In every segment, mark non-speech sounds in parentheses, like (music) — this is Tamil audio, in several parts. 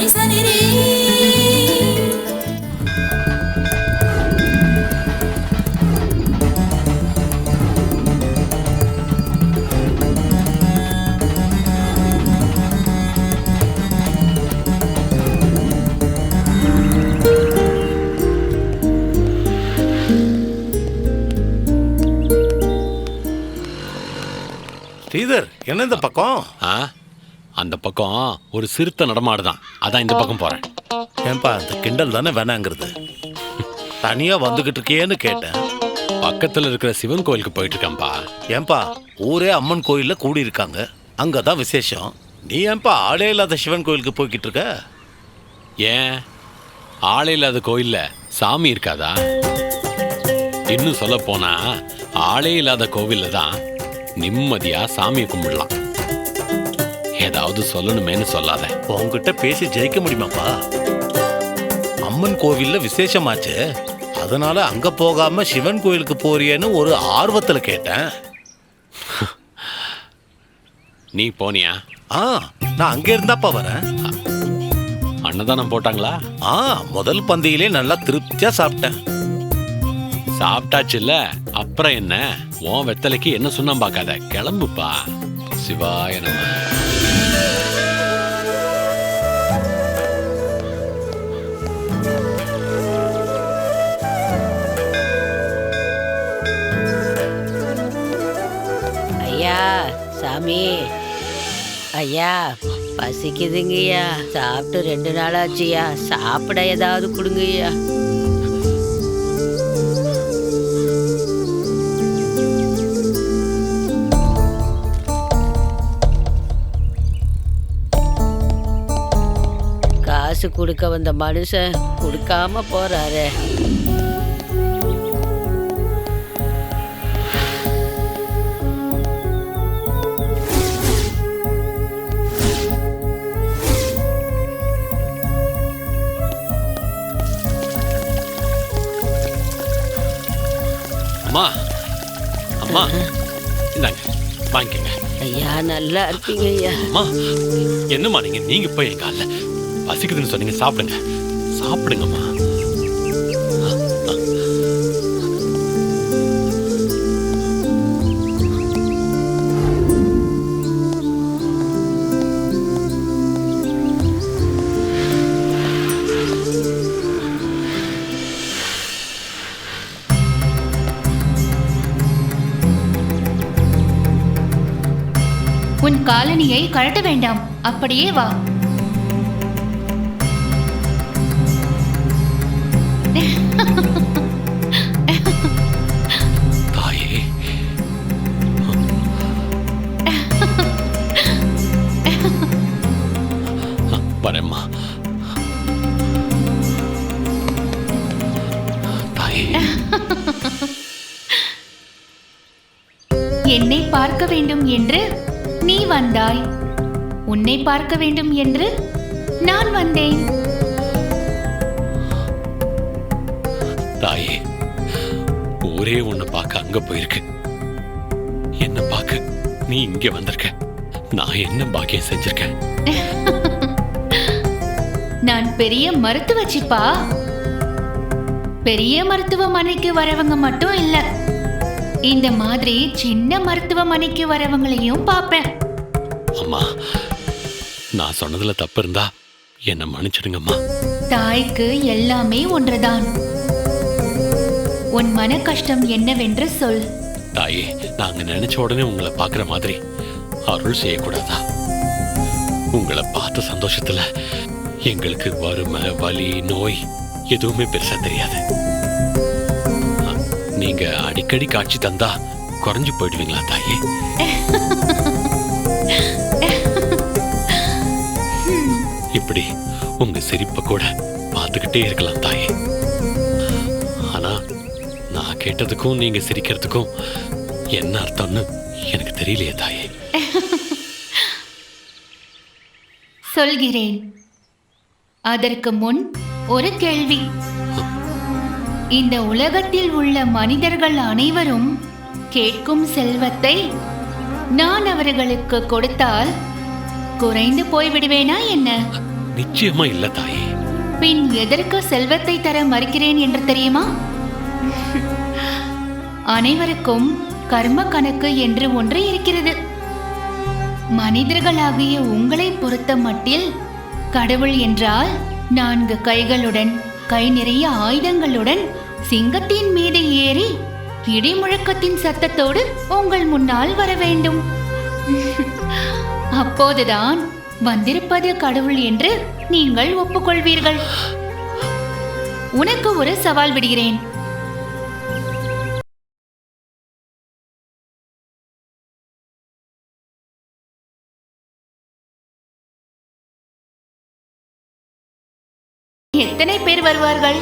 ரி ஸ்ரீதர் என்ன இந்த பக்கம்? அந்த பக்கம் ஒரு சிறுத்தை நடமாடுதான். அதான் இந்த பக்கம் போறேன். ஏன்பா இந்த கிண்டல் தானே வேணாங்கிறது. (laughs) தனியா வந்துகிட்டு இருக்கியேன்னு கேட்டேன். பக்கத்துல இருக்கிற சிவன் கோயிலுக்கு போயிட்டு இருக்கேன்ப்பா ஏன்பா ஊரே அம்மன் கோயில்ல கூடி இருக்காங்க அங்கதான் விசேஷம். நீ ஏன்பா ஆளே இல்லாத சிவன் கோயிலுக்கு போய்கிட்டு இருக்க? ஏன்? ஆளே இல்லாத கோயில்ல சாமி இருக்காதா? இன்னும் சொல்ல போனா ஆளே இல்லாத கோவில்ல தான் நிம்மதியா சாமியை கும்பிடலாம். ஏதாவது சொல்லணுமேன்னு சொல்லாத. உன்கிட்ட பேசி ஜெயிக்க முடியுமாப்பா? அம்மன் கோவில்ல விசேஷமாச்சு. அதனால அங்க போகாம சிவன் கோயிலுக்கு போறியேன்னு ஒரு ஆர்வத்துல கேட்டேன். (laughs) நீ போனியா? ஆ நான் அங்க இருந்தாப்பா வரேன். அன்னதானம் போட்டாங்களா? ஆ முதல் பந்தியிலே நல்லா திருப்தியா சாப்பிட்டேன். சாப்பிட்டாச்சுல்ல? அப்புறம் என்ன? உன் வெத்தலைக்கு என்ன சொன்னா பார்க்காத கிளம்புப்பா. சிவாய நம. சாமி. ஐயா பசிக்குதுங்கய்யா. சாப்பிட்டு ரெண்டு நாள் ஆச்சுயா சாப்பிட ஏதாவது கொடுங்கய்யா. காசு கொடுக்க வந்த மனுஷன் கொடுக்காம போறாரு. அம்மா அம்மா இந்தாங்க வாங்கிக்கங்க. ஐயா நல்லா இருப்பீங்க ஐயா. அம்மா என்னம்மா நீங்க நீங்க போய் எங்க அல்ல பசிக்குதுன்னு சொன்னீங்க சாப்பிடுங்க. சாப்பிடுங்கம்மா. காலனியை கழட்ட வேண்டாம். அப்படியே வா. தாயே வரேம்மா என்னை பார்க்க வேண்டும் என்று வந்தாய். உன்னை பார்க்க வேண்டும் என்று நான் வந்தேன். தாயே ஊரே உன்னை பார்க்க அங்க போயிருக்கு. என்ன பார்க்க நீ இங்க வந்திருக்க. நான் என்ன பாக்கியம் செஞ்சிருக்கேன் (laughs) நான் பெரிய மருத்துவ சிப்பா பெரிய மருத்துவமனைக்கு வரவங்க மட்டும் இல்ல இந்த மாதிரி சின்ன மருத்துவமனைக்கு வரவங்களையும் பார்ப்பேன். நான் சொன்னதுல தப்பு இருந்தா என்ன மன்னிச்சிடுங்கம்மா. தாய்க்கு எல்லாமே ஒன்றுதான். உன் மன கஷ்டம் என்னவென்று சொல். தாயே நாங்க நினைச்ச உடனே உங்களை பார்க்குற மாதிரி அருள் செய்யக்கூடாதா? உங்களை பார்த்த சந்தோஷத்துல எங்களுக்கு வறுமை வலி நோய் எதுவுமே பெருசா தெரியாது. நீங்க அடிக்கடி காட்சி தந்தா குறைஞ்சு போயிடுவீங்களா தாயே? (laughs) உங்க சிரிப்பை கூட பார்த்துக்கிட்டே இருக்கலாம் தாயே. ஆனா நான் கேட்டதுக்கும் நீங்க சிரிக்கிறதுக்கும் என்ன அர்த்தம்னு எனக்கு தெரியலையே தாயே. (laughs) சொல்கிறேன். அதற்கு முன் ஒரு கேள்வி. இந்த உலகத்தில் உள்ள மனிதர்கள் அனைவரும் கேட்கும் செல்வத்தை நான் அவர்களுக்கு கொடுத்தால் குறைந்து போய்விடுவேனா என்ன? நிச்சயமா இல்ல தாயே. பின் எதற்கு செல்வத்தை தர மறுக்கிறேன் என்று தெரியுமா? அனைவருக்கும் கர்ம கணக்கு என்று ஒன்று இருக்கிறது. மனிதர்களாகிய உங்களை பொறுத்த மட்டில் கடவுள் என்றால் நான்கு கைகளுடன் கை நிறைய ஆயுதங்களுடன் சிங்கத்தின் மீது ஏறி இடி முழக்கத்தின் சத்தத்தோடு உங்கள் முன்னால் வர வேண்டும். அப்போதுதான் வந்திருப்பது கடவுள் என்று நீங்கள் ஒப்புக்கொள்வீர்கள். உனக்கு ஒரு சவால் விடுகிறேன். எத்தனை பேர் வருவார்கள்?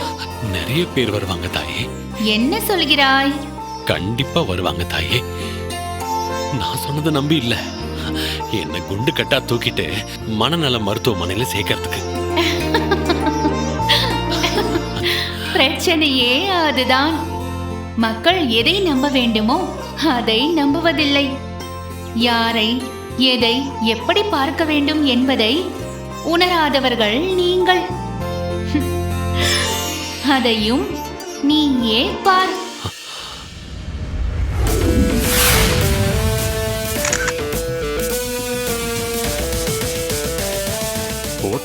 நிறைய பேர் வருவாங்க தாயே. என்ன சொல்கிறாய்? கண்டிப்பா வருவாங்க தாயே. நான் சொன்னதை நம்பி இல்ல. என்னை குண்டு கட்டா தூக்கிட்டு மனநல மருத்துவமனையில சேர்க்கறதுக்கு. பிரச்சனையே அதுதான். மக்கள் எதை நம்ப வேண்டுமோ அதை நம்புவதில்லை. யாரை எதை எப்படி பார்க்க வேண்டும் என்பதை உணராதவர்கள் நீங்கள். அதையும் நீயே பார்.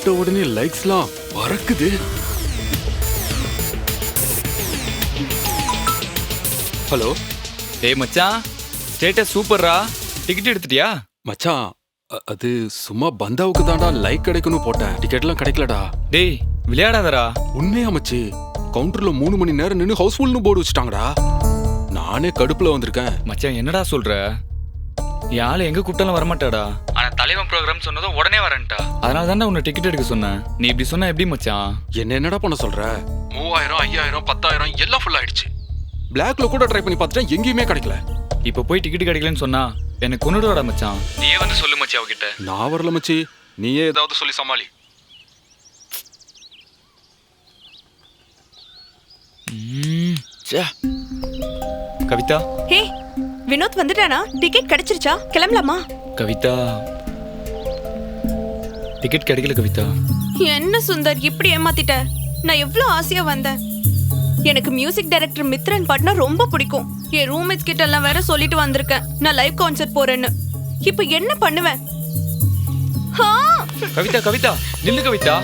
போட்ட உடனே லைக்ஸ்லாம் பறக்குது. ஹலோ. டேய் மச்சான். ஸ்டேட்டஸ் சூப்பர்ரா. டிக்கெட் எடுத்துட்டியா? மச்சான் அ- அது சும்மா பந்தாவுக்கு தான்டா லைக் கிடைக்கணும் போட்டேன். டிக்கெட்லாம் கிடைக்கலடா. டேய் விளையாடாதடா. உண்மையா மச்சி. கவுண்டர்ல மூணு மணி நேரம் நின்று ஹவுஸ்ஃபுல்னு போர்டு வச்சுட்டாங்கடா. நானே கடுப்புல வந்திருக்கேன். மச்சான் என்னடா சொல்ற? ஆளு எங்க கூப்பிட்டாலும் வரமாட்டாடா. ஆனா தலைவன் ப்ரோக்ராம் சொன்னதும் உடனே வரேன்டா. அதனால தானே உன்னை டிக்கெட் எடுக்க சொன்னேன். நீ இப்படி சொன்னா எப்படி மச்சான்? என்ன என்னடா பண்ண சொல்ற? மூவாயிரம் ஐயாயிரம் பத்தாயிரம் எல்லாம் ஃபுல் ஆயிடுச்சு. பிளாக்ல கூட ட்ரை பண்ணி பார்த்துட்டேன் எங்கேயுமே கிடைக்கல. இப்போ போய் டிக்கெட் கிடைக்கலன்னு சொன்னா எனக்கு கொண்டுடுவாடா மச்சான். நீயே வந்து சொல்லு மச்சி அவகிட்ட. நான் வரல மச்சி. நீயே ஏதாவது சொல்லி சமாளி. கவிதா. ஹே வினோத் வந்துட்டானா? டிக்கெட் கிடைச்சிருச்சா? கிளம்பலாமா? கவிதா. டிக்கெட் கிடைக்கல கவிதா. என்ன சுந்தர் இப்படி ஏமாத்திட்ட? நான் எவ்வளவு ஆசையா வந்தேன். எனக்கு மியூசிக் டைரக்டர் மித்ரன் பாட்னா ரொம்ப பிடிக்கும். என் ரூம்மேட்ஸ் கிட்ட எல்லாம் வேற சொல்லிட்டு வந்திருக்கேன். நான் லைவ் கான்சர்ட் போறேன்னு. இப்போ என்ன பண்ணுவேன்! கவிதா கவிதா நில்லு கவிதா.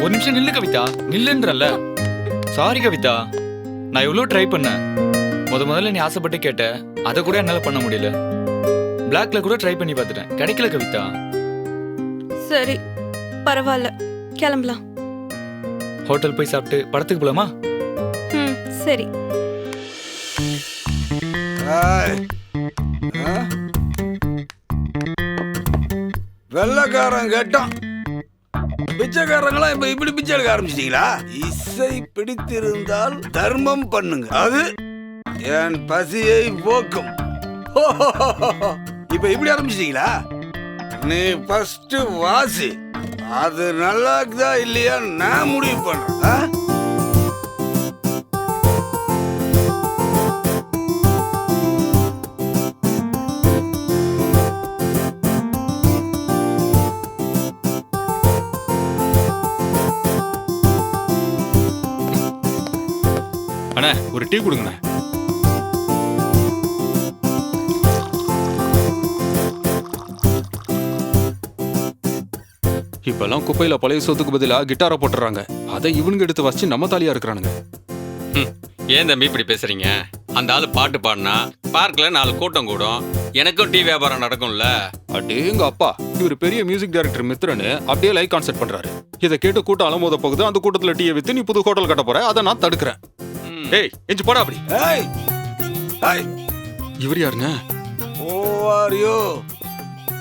ஒரு நிமிஷம் நில்லு கவிதா. நில்லுன்றல்ல. சாரி கவிதா. நான் எவ்வளோ ட்ரை பண்ணேன். முத முதல்ல நீ ஆசைப்பட்டு கேட்ட அதை கூட என்னால பண்ண முடியல. பிளாக்ல கூட ட்ரை பண்ணி பார்த்துட்டேன். கிடைக்கல கவிதா. சரி பரவாயில்ல. கிளம்பலாம். ஹோட்டல் போய் சாப்பிட்டு படத்துக்கு போலாமா? ம் சரி? வெள்ளைக்காரன் கேட்டான். பிச்சைக்காரங்களாம் இப்ப இப்படி பிச்சை எடுக்க ஆரம்பிச்சிட்டீங்களா? இசை பிடித்திருந்தால் தர்மம் பண்ணுங்க. அது என் பசியை போக்கும். இப்ப இப்படி ஆரம்பிச்சிட்டீங்களா? நீ ஃபர்ஸ்ட் வாசி. அது நல்லா இருக்குதா இல்லையா நான் முடிவு பண்ண அண்ணே ஒரு டீ கொடுங்கண்ணே. இப்பெல்லாம் குப்பையில பழைய சொத்துக்கு பதிலா கிட்டாரை போட்டுறாங்க. அதை இவனுங்க எடுத்து வச்சு நம்ம தாலியா இருக்கிறானுங்க. ம், ஏன் தம்பி இப்படி பேசுறீங்க? அந்த ஆளு பாட்டு பாடினா பார்க்ல நாலு கூட்டம் கூடும். எனக்கும் டீ வியாபாரம் நடக்கும்ல. அடேங்க அப்பா இவர் பெரிய மியூசிக் டைரக்டர் மித்ரன் அப்படியே லைவ் கான்சர்ட் பண்றாரு. இதை கேட்டு கூட்டம் அலமோத போகுது அந்த கூட்டத்துல டீயை வித்து நீ புது ஹோட்டல் கட்ட போற அதை நான் தடுக்கிறேன். ம். ஏய் எஞ்சி போடா அப்படி. ஏய். இவர் யாருங்க? Who are you?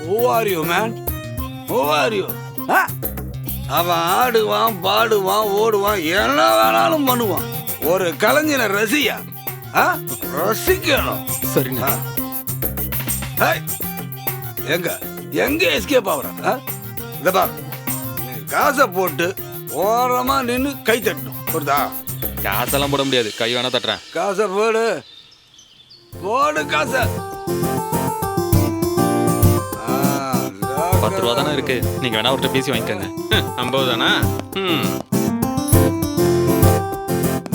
Who are you, man? Who are you? ஆ? அவன் ஆடுவான் பாடுவான் ஓடுவான் என்ன வேணாலும் பண்ணுவான். ஒரு கலைஞனை ரசியா. ஆ? ரசிக்கணும். ஏய், எங்க? எங்க எஸ்கேப் ஆகுற இந்த பார். காசை போட்டு ஓரமா நின்னு கை தட்டணும். புரியுதா? காசெல்லாம் போட முடியாது. கை வேணா தட்டுறேன். காசை போடு. போடு காசை. பத்து ரூபா தானே இருக்கு? நீங்க வேணா அவர்கிட்ட பேசி வாங்கிக்கோங்க. (laughs) ஐம்பது தானா ம்.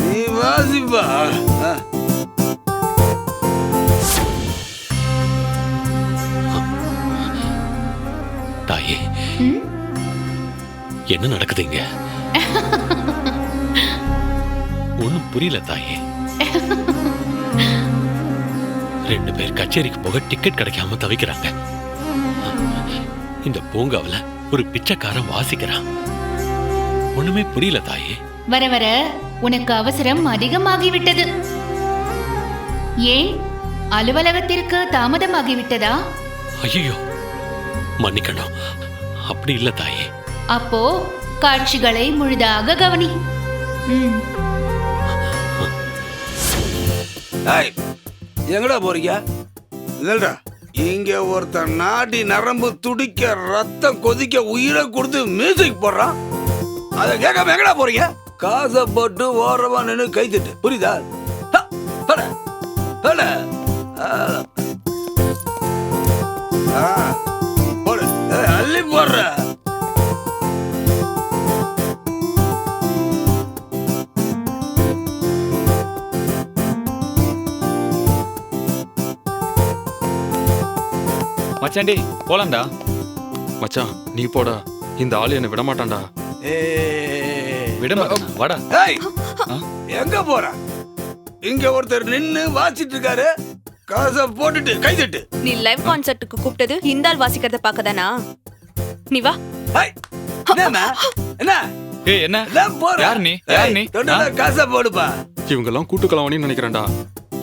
நீ வாசிப்பா. தாயே. என்ன நடக்குது இங்க? (laughs) ஒண்ணும் புரியல தாயே. (laughs) ரெண்டு பேர் கச்சேரிக்கு போக டிக்கெட் கிடைக்காம தவிக்கிறாங்க. இந்த பூங்காவுல ஒரு பிச்சைக்காரன் வாசிக்கிறான். ஒண்ணுமே புரியல தாயே. வர வர உனக்கு அவசரம் அதிகமாகிவிட்டது. ஏன்? அலுவலகத்திற்கு தாமதமாகிவிட்டதா? ஐயோ மன்னிக்கணும் அப்படி இல்ல தாயே. அப்போ காட்சிகளை முழுதாக கவனி. எங்கடா போறீங்க? இல்லடா. இங்க ஒருத்தன் நாடி நரம்பு துடிக்க ரத்தம் கொதிக்க உயிரை கொடுத்து மியூசிக் போடுறான். அதை கேட்காம எங்கடா போறீங்க? காசை போட்டு ஓரமா நின்று கை புரியுதா? ஹ, ஆ. போடு. அள்ளி போடுற. மச்சாண்டி போலாம்டா. மச்சான் நீ போடா. இந்த ஆளு என்ன விட மாட்டான்டா ஏய் விட. மாட்டேன் வாடா எங்க போற? இங்க ஒருத்தர் நின்னு வாசிட்டு இருக்காரு காசை போட்டுட்டு கை தட்டு. நீ லைவ் கான்சர்ட்டுக்கு கூப்பிட்டது இந்த ஆள் வாசிக்கிறத பார்க்கதானா? நீ வா? என்ன? ஏய் என்ன? எல்லாம் போற. யார் நீ? யார் நீ? காசை போடுப்பா. இவங்கெல்லாம் கூட்டுக்கலவாணின்னு நினைக்கிறேன்டா.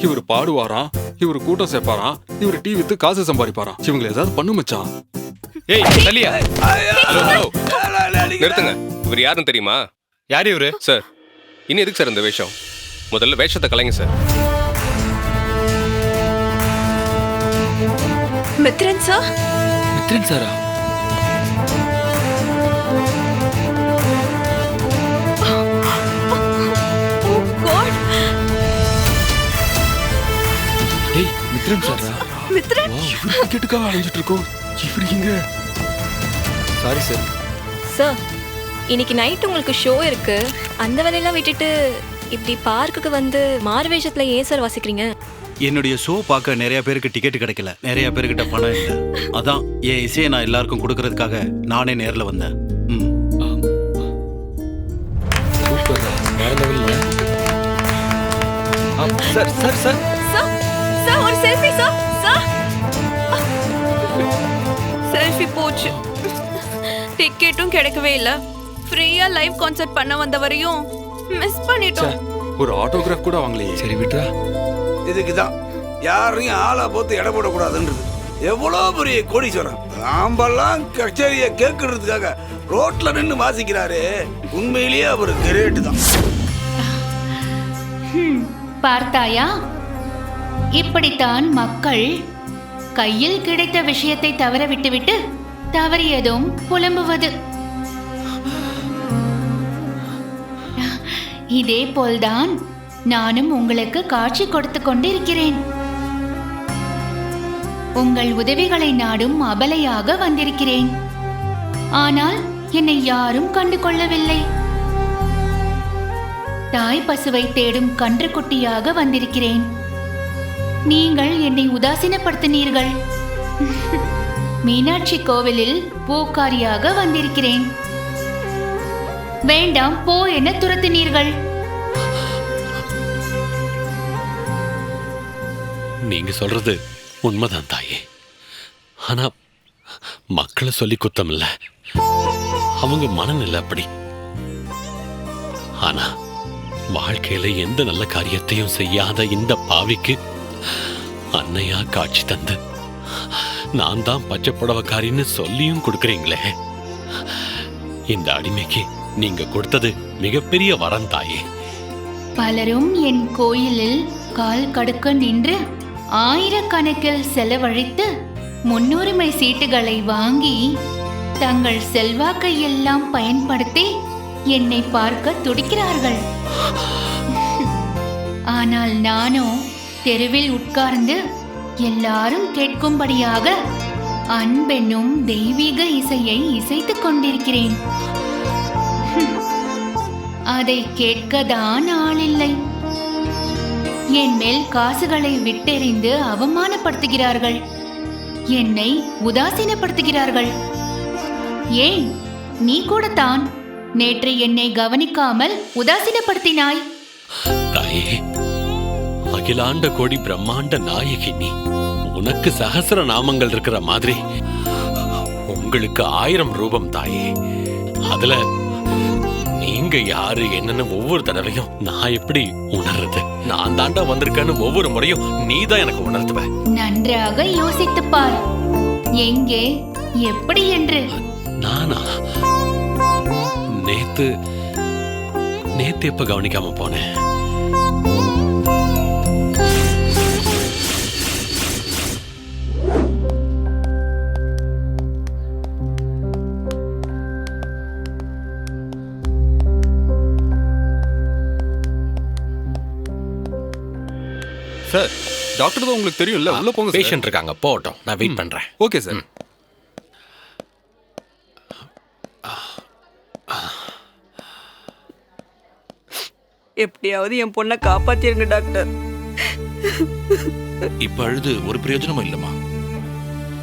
இவர் பாடுவாராம் இவர் கூட்டம் சேர்ப்பாராம் இவர் டீ வித்து காசு சம்பாதிப்பாராம். இவங்களை ஏதாவது பண்ணு மச்சான். ஏய் அடிக்கிறா. நிறுத்துங்க. இவர் யாருன்னு தெரியுமா? யார் இவரு? சார். இனி எதுக்கு சார் இந்த வேஷம்? முதல்ல வேஷத்தை கலைங்க சார். மித்ரன் சார்? மித்ரன் சாரா? மித்ரன் சாரா மித்ரன் இவர் டிக்கெட்டுக்காக அலைஞ்சிட்டு இருக்கோம் இவர் இங்க? சாரி சார் சார் இன்னைக்கு நைட் உங்களுக்கு ஷோ இருக்கு. அந்த வேலையெல்லாம் விட்டுட்டு இப்படி பார்க்குக்கு வந்து மாறு வேஷத்துல ஏன் சார் வாசிக்கிறீங்க? என்னுடைய ஷோ பார்க்க நிறைய பேருக்கு டிக்கெட் கிடைக்கல. நிறைய பேர்கிட்ட பணம் இல்லை. அதான் என் இசையை நான் எல்லாருக்கும் கொடுக்கறதுக்காக நானே நேர்ல வந்தேன். Sir sir sir selfie sir sir selfie போச்சு. டிக்கெட்டும் கிடைக்கவே இல்ல. ஃப்ரீயா லைவ் கான்சர்ட் பண்ண வந்த வரையும் மிஸ் பண்ணிட்டோம் ஒரு ஆட்டோகிராஃப் கூட வாங்கலையே. சரி விட்ரா இதுக்குதான். யாரையும் ஆளா போட்டு எடை போடக்கூடாதுன்றது. எவ்வளோ பெரிய கோடீஸ்வரன். நாமெல்லாம் கச்சேரியை கேட்கறதுக்காக ரோட்ல நின்று வாசிக்கிறாரு. உண்மையிலேயே அவர் கிரேட் தான் ஹம், பார்த்தாயா? இப்படித்தான் மக்கள் கையில் கிடைத்த விஷயத்தை தவற விட்டுவிட்டு தவறியதும் புலம்புவது. இதே போல்தான் நானும் உங்களுக்கு காட்சி கொடுத்து கொண்டிருக்கிறேன். உங்கள் உதவிகளை நாடும் அபலையாக வந்திருக்கிறேன். ஆனால் என்னை யாரும் கண்டு கொள்ளவில்லை தாய் பசுவை தேடும் கன்றுக்குட்டியாக வந்திருக்கிறேன். நீங்கள் என்னை உதாசீனப்படுத்தினீர்கள். மீனாட்சி கோவிலில் பூக்காரியாக வந்திருக்கிறேன். வேண்டாம் போ என துரத்தினீர்கள். நீங்க சொல்றது உண்மைதான் தாயே. ஆனா மக்களை சொல்லி குத்தம் இல்ல. அவங்க மனநிலை அப்படி. ஆனா வாழ்க்கையில எந்த நல்ல காரியத்தையும் செய்யாத இந்த பாவிக்கு அன்னையா காட்சி தந்து. நான் தான் பச்சை புடவைக்காரின்னு சொல்லியும் கொடுக்குறீங்களே. இந்த அடிமைக்கு நீங்க கொடுத்தது மிகப்பெரிய வரம் தாயே. பலரும் என் கோயிலில் கால் கடுக்க நின்று ஆயிரக்கணக்கில் செலவழித்து முன்னுரிமை சீட்டுகளை வாங்கி தங்கள் செல்வாக்கை எல்லாம் பயன்படுத்தி என்னை பார்க்க துடிக்கிறார்கள். ஆனால் நானோ தெருவில் உட்கார்ந்து எல்லாரும் கேட்கும்படியாக அன்பென்னும் தெய்வீக இசையை இசைத்துக் கொண்டிருக்கிறேன். அதை கேட்கதான் ஆளில்லை. என் மேல் காசுகளை விட்டெறிந்து அவமானப்படுத்துகிறார்கள். என்னை உதாசீனப்படுத்துகிறார்கள். ஏன் நீ கூட தான். நேற்று என்னை கவனிக்காமல் உதாசீனப்படுத்தினாய். தாயே அகிலாண்ட கோடி பிரம்மாண்ட நாயகி நீ. உனக்கு சகசிர நாமங்கள் இருக்கிற மாதிரி. உங்களுக்கு ஆயிரம் ரூபம் தாயே. அதுல நீங்க யாரு என்னன்னு ஒவ்வொரு தடவையும் நான் எப்படி உணர்றது? நான் தாண்டா வந்திருக்கேன்னு ஒவ்வொரு முறையும் நீதான் எனக்கு உணர்த்துவ. நன்றாக யோசித்துப் பார். எங்கே? எப்படி என்று? நானா? நேத்து நேத்து எப்ப கவனிக்காம போனேன். டாக்டர் தான் உங்களுக்கு தெரியும்ல? உள்ள போங்க. பேஷண்ட் இருக்காங்க. போகட்டும். நான் வெயிட் பண்றேன். ஓகே சார் எப்படியாவது என் பொண்ணை காப்பாத்திருங்க டாக்டர். இப்ப அழுது ஒரு பிரயோஜனமும் இல்லைம்மா.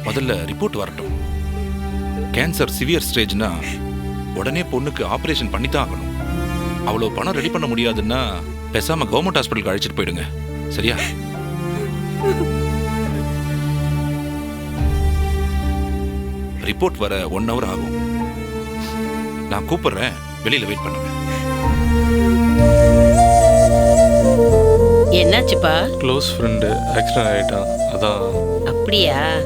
முதல்ல ரிப்போர்ட் வரட்டும். கேன்சர் சிவியர் ஸ்டேஜ்னா உடனே பொண்ணுக்கு ஆபரேஷன் பண்ணி தான் ஆகணும். அவ்வளோ பணம் ரெடி பண்ண முடியாதுன்னா பேசாம கவர்மெண்ட் ஹாஸ்பிட்டலுக்கு அழைச்சிட்டு போயிடுங்க. சரியா? ரிப்போர்ட் வர ஒன் ஹவர் ஆகும். நான் கூப்பிடுறேன். வெளியில வெயிட் பண்ணுங்க. என்னாச்சுப்பா? க்ளோஸ் ஃப்ரெண்டு ஆக்சிடென்ட் ஆகிட்டான் அதான். அப்படியா?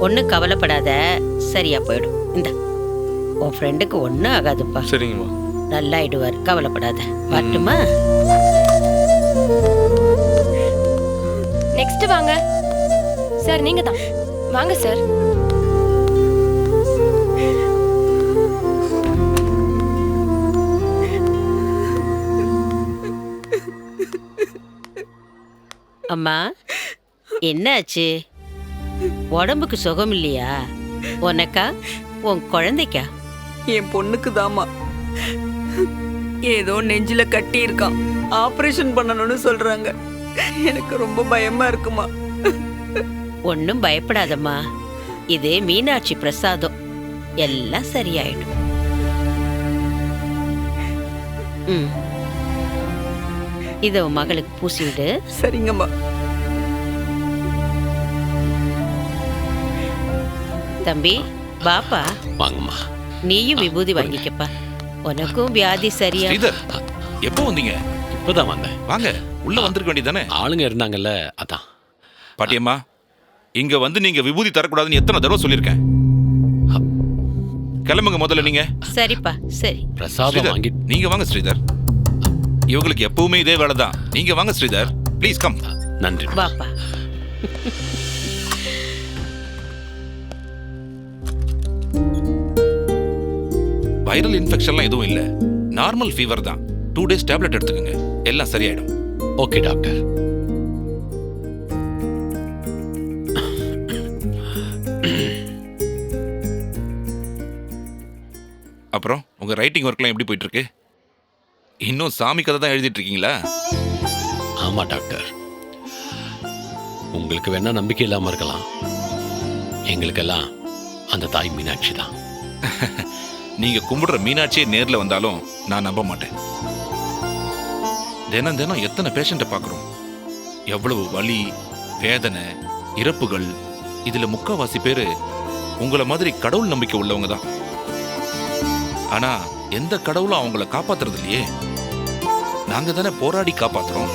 ஒன்றும் கவலைப்படாத. சரியா போயிடும். இந்த. உன் ஃப்ரெண்டுக்கு ஒன்றும் ஆகாதுப்பா. சரிங்கம்மா. நல்லாயிடுவார் கவலைப்படாத. வரட்டுமா? நெக்ஸ்ட் வாங்க. சார் நீங்க தான். வாங்க சார் அம்மா என்னாச்சு? உடம்புக்கு சுகம் இல்லையா? உனக்கா? உன் குழந்தைக்கா? என் பொண்ணுக்கு தாமா ஏதோ நெஞ்சில கட்டி இருக்கான் ஆபரேஷன் பண்ணணும்னு சொல்றாங்க. எனக்கு ரொம்ப பயமா இருக்குமா? ஒன்றும் பயப்படாதம்மா. இது மீனாட்சி பிரசாதம். எல்லாம் சரியாயிடும். ம். இதை உன் மகளுக்கு பூசிவிடு சரிங்கம்மா. தம்பி பாப்பா வாங்கம்மா. நீயும் விபூதி வாங்கிக்கப்பா. உனக்கும் வியாதி சரியா எப்போ வந்தீங்க? இப்பதான் வந்தேன். வாங்க உள்ள வந்திருக்க வேண்டியதானே ஆளுங்க இருந்தாங்கல்ல அதான். பாட்டியம்மா இங்க வந்து நீங்க விபூதி தரக்கூடாதுன்னு எத்தனை தடவை சொல்லியிருக்கேன். கிளம்புங்க முதல்ல நீங்க. சரிப்பா சரி. பிரசாதம் ஸ்ரீதர், வாங்கி நீங்க வாங்க ஸ்ரீதர். இவங்களுக்கு எப்பவுமே இதே வேலை தான் நீங்க வாங்க ஸ்ரீதர். ப்ளீஸ் கம் நன்றி. பாப்பா வைரல் இன்ஃபெக்ஷன்லாம் எதுவும் இல்ல. நார்மல் ஃபீவர் தான். டூ டேஸ் டேப்லெட் எடுத்துக்கோங்க. எல்லாம் சரியாயிடும். ஓகே டாக்டர் அப்புறம் உங்க ரைட்டிங் ஒர்க்லாம் எப்படி போயிட்டு இருக்கு இன்னும் சாமி கதை தான் எழுதிட்டு இருக்கீங்களா? ஆமா டாக்டர் உங்களுக்கு வேணா நம்பிக்கை இல்லாம இருக்கலாம். எங்களுக்கெல்லாம் அந்த தாய் மீனாட்சி தான். (laughs) நீங்க கும்பிடுற மீனாட்சியே நேர்ல வந்தாலும் நான் நம்ப மாட்டேன். தினம் தினம் எத்தனை பேஷண்ட்டை பார்க்குறோம்? எவ்வளவு வலி வேதனை இறப்புகள்? இதுல முக்காவாசி பேரு உங்களை மாதிரி கடவுள் நம்பிக்கை உள்ளவங்க தான். ஆனா எந்த கடவுளும் அவங்கள காப்பாத்துறது இல்லையே. நாங்க தானே போராடி காப்பாத்துறோம்.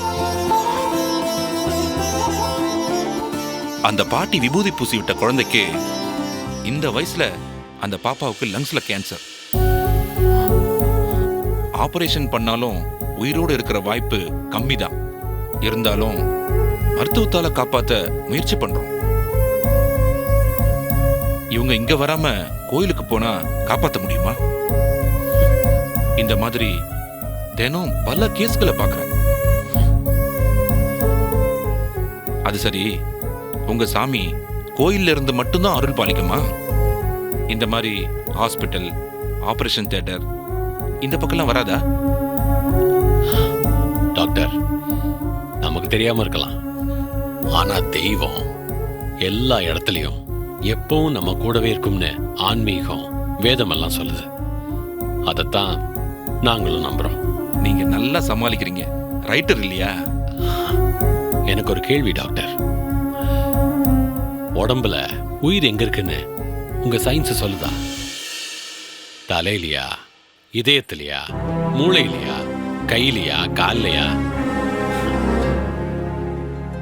அந்த பாட்டி விபூதி பூசி விட்ட குழந்தைக்கு இந்த வயசுல அந்த பாப்பாவுக்கு லங்ஸ்ல கேன்சர் ஆபரேஷன் பண்ணாலும் உயிரோடு இருக்கிற வாய்ப்பு கம்மி தான் இருந்தாலும் மருத்துவத்தால காப்பாத்த முயற்சி பண்றோம். இவங்க இங்க வராம கோயிலுக்கு போனா காப்பாத்த முடியுமா? இந்த மாதிரி தினம் பல கேஸ்களை பார்க்கறேன் அது சரி உங்க சாமி கோயில்ல இருந்து மட்டும்தான் அருள் பாலிக்குமா? இந்த மாதிரி ஹாஸ்பிட்டல் ஆபரேஷன் தியேட்டர் இந்த பக்கம்லாம் வராதா? டாக்டர் நமக்கு தெரியாம இருக்கலாம். ஆனா தெய்வம் எல்லா இடத்துலயும் எப்பவும் நம்ம கூடவே இருக்கும்னு ஆன்மீகம் வேதம் எல்லாம் சொல்லுது. அதைத்தான் நாங்களும் நம்புறோம். நீங்க நல்லா சமாளிக்கிறீங்க. ரைட்டர் இல்லையா? எனக்கு ஒரு கேள்வி டாக்டர். உடம்புல உயிர் எங்க இருக்குன்னு உங்க சயின்ஸ் சொல்லுதா? தலையிலையா இதயத்திலையா மூளையிலையா? கையிலையா கால்லையா?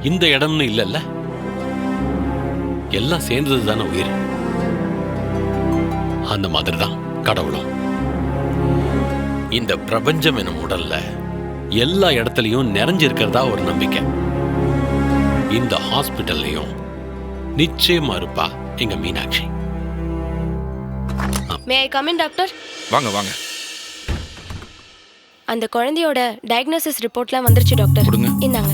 இந்த இடம்னு இல்லைல்ல. எல்லாம் சேர்ந்தது தானே உயிர்? அந்த மாதிரி தான் கடவுளும். இந்த பிரபஞ்சம் எனும் உடல்ல எல்லா இடத்துலையும் நிறைஞ்சிருக்கிறதா ஒரு நம்பிக்கை. இந்த ஹாஸ்பிட்டல்லையும் நிச்சயமா இருப்பா எங்க Meenakshi. May I come in doctor வாங்க வாங்க. அந்த குழந்தையோட டயக்னோசிஸ் ரிப்போர்ட்லாம் வந்துருச்சு டாக்டர் கொடுங்க. இந்தாங்க.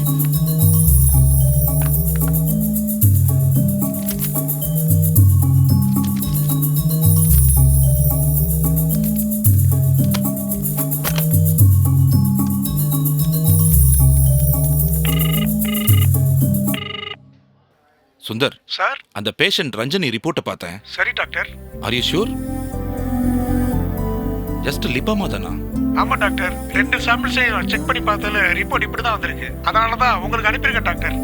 சுந்தர் சார். அந்த பேஷண்ட் ரஞ்சனி ரிப்போர்ட்டை பார்த்தேன். சரி doctor are you sure just லிப்பாமா தானா? ஆமா டாக்டர். ரெண்டு சாம்பிள்ஸையும் செக் பண்ணி பார்த்ததுல ரிப்போர்ட் இப்படி தான் வந்திருக்கு. அதனால தான் உங்களுக்கு அனுப்பியிருக்கேன் டாக்டர்.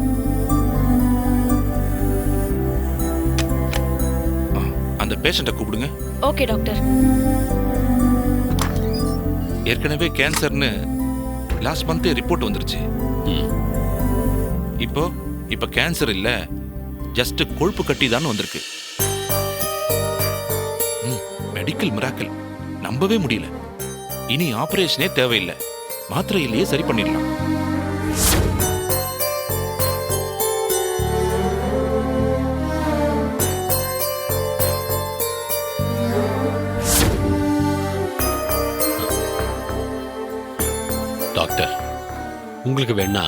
அந்த பேஷண்ட்டை கூப்பிடுங்க. Okay doctor. ஏற்கனவே கேன்சர்னு லாஸ்ட் மந்த் ரிப்போர்ட் வந்துருச்சு. இப்போ இப்போ கேன்சர் இல்ல ஜஸ்ட் கொழுப்பு கட்டி தான் வந்திருக்கு மெடிக்கல் மிராக்கல் நம்பவே முடியல. இனி ஆபரேஷனே தேவையில்லை. மாத்திரையிலேயே சரி பண்ணிடலாம். டாக்டர் உங்களுக்கு வேணா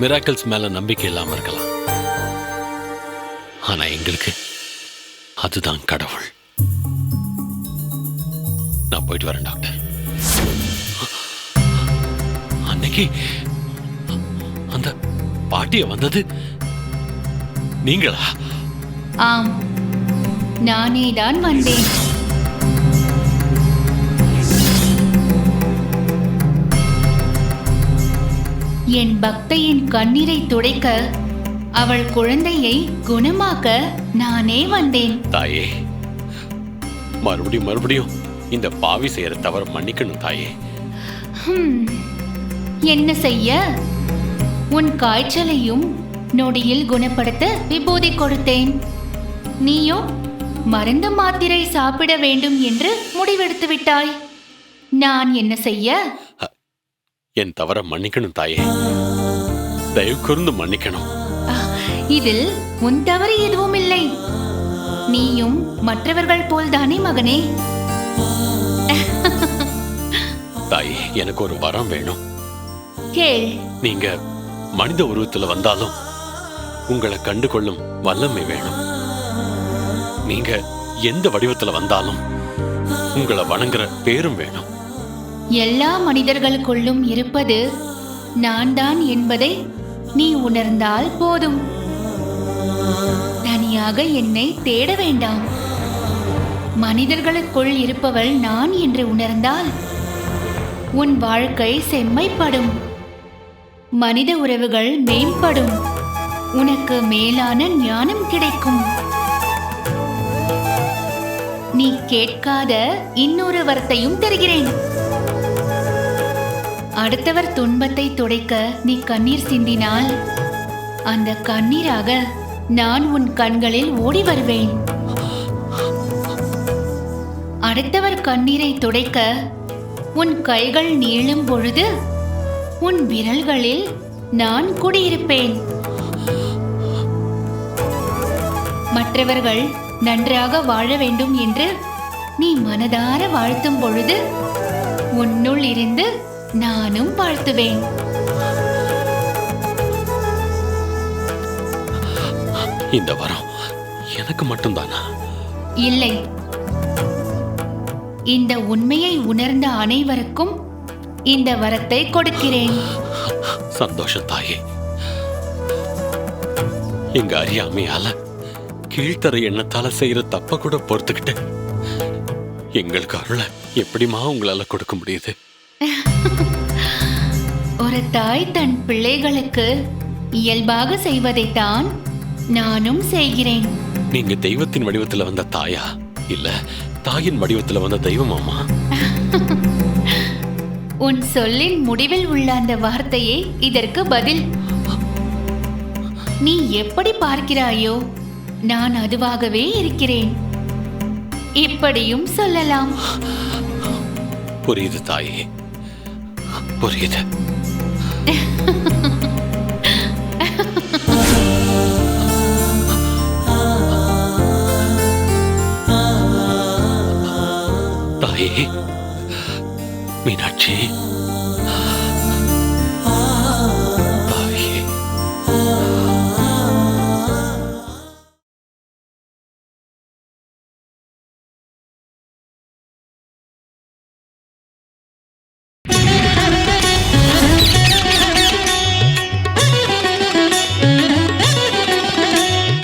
மிராக்கிள்ஸ் மேல நம்பிக்கை இல்லாம இருக்கலாம். ஆனா எங்களுக்கு அதுதான் கடவுள். நான் போயிட்டு வரேன் டாக்டர். அன்னைக்கு அந்த பாட்டிய வந்தது. நீங்களா? ஆம். நானே தான் வந்தேன். என் பக்தையின் கண்ணீரை துடைக்க அவள் குழந்தையை குணமாக்க நானே வந்தேன். தாயே மறுபடியும் மறுபடியும் இந்த பாவி செய்யற தவற மன்னிக்கணும் தாயே. ஹம், என்ன செய்ய? உன் காய்ச்சலையும் நொடியில் குணப்படுத்த விபூதி கொடுத்தேன். நீயோ மருந்து மாத்திரை சாப்பிட வேண்டும் என்று முடிவெடுத்து விட்டாய். நான் என்ன செய்ய? என் தவற மன்னிக்கணும் தாயே. தயவு கூர்ந்து மன்னிக்கணும். இதில் உன் தவறு எதுவும் இல்லை நீயும் மற்றவர்கள் போல்தானே மகனே? தாயே எனக்கு ஒரு வரம் வேணும். கேள் நீங்க மனித உருவத்துல வந்தாலும் உங்களை கண்டு கொள்ளும் வல்லமை வேணும். நீங்க எந்த வடிவத்துல வந்தாலும் உங்களை வணங்குற பேரும் வேணும். எல்லா மனிதர்களுக்குள்ளும் இருப்பது நான் தான் என்பதை நீ உணர்ந்தால் போதும். தனியாக என்னை தேட வேண்டாம். மனிதர்களுக்குள் இருப்பவள் நான் என்று உணர்ந்தால் உன் வாழ்க்கை செம்மைப்படும். மனித உறவுகள் மேம்படும். உனக்கு மேலான ஞானம் கிடைக்கும். நீ கேட்காத இன்னொரு வரத்தையும் தருகிறேன். அடுத்தவர் துன்பத்தை துடைக்க நீ கண்ணீர் சிந்தினால் அந்த கண்ணீராக நான் உன் கண்களில் ஓடி வருவேன். அடுத்தவர் கண்ணீரை துடைக்க உன் கைகள் நீளும் பொழுது உன் விரல்களில் நான் குடியிருப்பேன். மற்றவர்கள் நன்றாக வாழ வேண்டும் என்று நீ மனதார வாழ்த்தும் பொழுது உன்னுள் இருந்து நானும் வாழ்த்துவேன். இந்த வரம் எனக்கு மட்டும்தானா? இல்லை. இந்த உண்மையை உணர்ந்த அனைவருக்கும் இந்த வரத்தை கொடுக்கிறேன். சந்தோஷம் தாயே. எங்க அறியாமையால கீழ்த்தர எண்ணத்தால செய்யற தப்ப கூட பொறுத்துக்கிட்டு எங்களுக்கு அருளை எப்படிமா உங்களால கொடுக்க முடியுது? (laughs) ஒரு தாய் தன் பிள்ளைகளுக்கு இயல்பாக செய்வதைத்தான் நானும் செய்கிறேன். நீங்க தெய்வத்தின் வடிவத்துல வந்த தாயா? இல்ல தாயின் வடிவத்துல வந்த தெய்வமாமா? (laughs) உன் சொல்லின் முடிவில் உள்ள அந்த வார்த்தையே இதற்கு பதில். நீ எப்படி பார்க்கிறாயோ நான் அதுவாகவே இருக்கிறேன். இப்படியும் சொல்லலாம். புரியுது தாயே. புரியுது. (laughs) தாயே மீனாட்சி